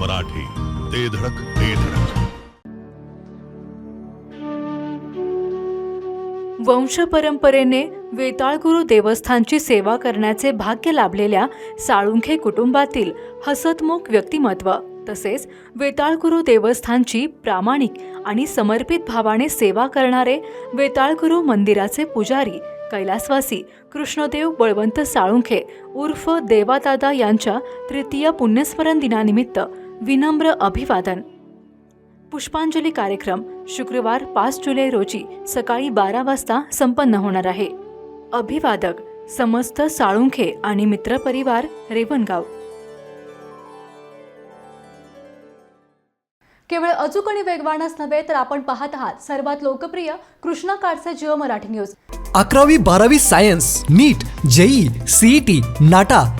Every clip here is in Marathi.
मराठी ते धडक ते धडक. वंशपरंपरेने वेताळगुरू देवस्थानची सेवा करण्याचे भाग्य लाभलेल्या साळुंखे कुटुंबातील हसतमुख व्यक्तिमत्व तसेच वेताळगुरू देवस्थानची प्रामाणिक आणि समर्पित भावाने सेवा करणारे वेताळगुरू मंदिराचे पुजारी कैलासवासी कृष्णदेव बळवंत साळुंखे उर्फ देवादादा यांच्या तृतीय पुण्यस्मरण दिनानिमित्त विनम्र अभिवादन. पुष्पांजली कार्यक्रम शुक्रवार पाच जुलै रोजी सकाळी बारा वाजता संपन्न होणार आहे. अभिवादक समस्त साळुंखे आणि मित्रपरिवार रेवणगाव. केवळ अचूक आणि वेगवानच नव्हे तर आपण पाहत आहात सर्वात लोकप्रिय कृष्णा काडचे जिओ मराठी न्यूज. अकरावी बारावी science NEET JEE CET NATA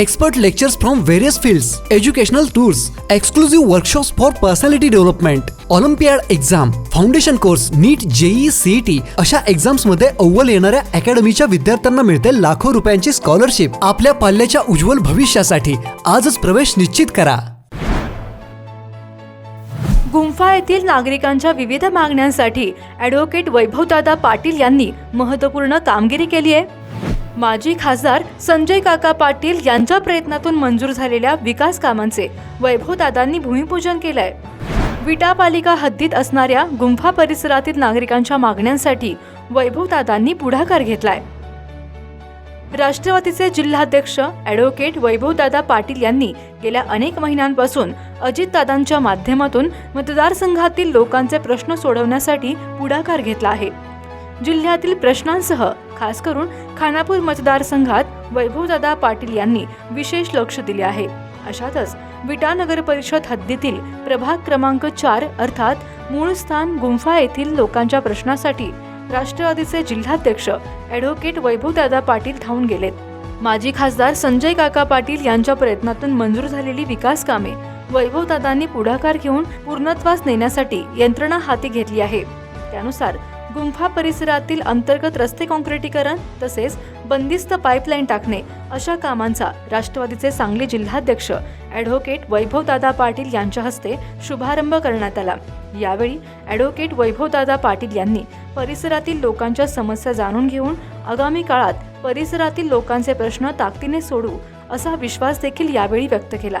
Expert lectures from various fields, educational tours, exclusive workshops for personality development, olympiad exam foundation course NEET JEE CET अशा एक्झाम्समध्ये अव्वल येणाऱ्या अकॅडमीच्या विद्यार्थ्यांना मिळते लाखो रुपयांची स्कॉलरशिप आपल्या पाल्याच्या उज्ज्वल भविष्यासाठी आजच प्रवेश निश्चित करा. गुंफा येथील नागरिकांच्या विविध मागण्यांसाठी ॲडव्होकेट वैभवदादा पाटील यांनी महत्त्वपूर्ण कामगिरी केली आहे. माजी खासदार संजय काका पाटील यांच्या प्रयत्नातून मंजूर झालेल्या विकास कामांचे वैभवदादांनी भूमिपूजन केलंय. विटा पालिका हद्दीत असणाऱ्या गुंफा परिसरातील नागरिकांच्या मागण्यांसाठी वैभवदादांनी पुढाकार घेतलाय. राष्ट्रवादीचे जिल्हाध्यक्ष ॲडव्होकेट वैभवदादा पाटील यांनी गेल्या अनेक महिन्यांपासून अजितदादांच्या माध्यमातून मतदारसंघातील लोकांचे प्रश्न सोडवण्यासाठी पुढाकार घेतला आहे. जिल्ह्यातील प्रश्नांसह खास करून खानापूर मतदारसंघात वैभवदादा पाटील यांनी विशेष लक्ष दिले आहे. अशातच विटा नगर परिषद हद्दीतील प्रभाग क्रमांक चार अर्थात मूळ स्थान गुंफा येथील लोकांच्या प्रश्नासाठी राष्ट्रवादीचे जिल्हाध्यक्ष ॲडव्होकेट वैभवदादा पाटील धावून गेलेत. माजी खासदार संजय काका पाटील यांच्या प्रयत्नातून मंजूर झालेली विकास कामे वैभवदादांनी पुढाकार घेऊन पूर्णत्वास नेण्यासाठी यंत्रणा हाती घेतली आहे. त्यानुसार गुंफा परिसरातील अंतर्गत रस्ते काँक्रिटीकरण तसेच बंदिस्त पाईपलाईन टाकणे अशा कामांचा राष्ट्रवादीचे सांगली जिल्हाध्यक्ष ॲडव्होकेट वैभवदादा पाटील यांच्या हस्ते शुभारंभ करण्यात आला. यावेळी ॲडव्होकेट वैभवदादा पाटील यांनी परिसरातील लोकांच्या समस्या जाणून घेऊन आगामी काळात परिसरातील लोकांचे प्रश्न ताकदीने सोडू असा विश्वास देखील यावेळी व्यक्त केला.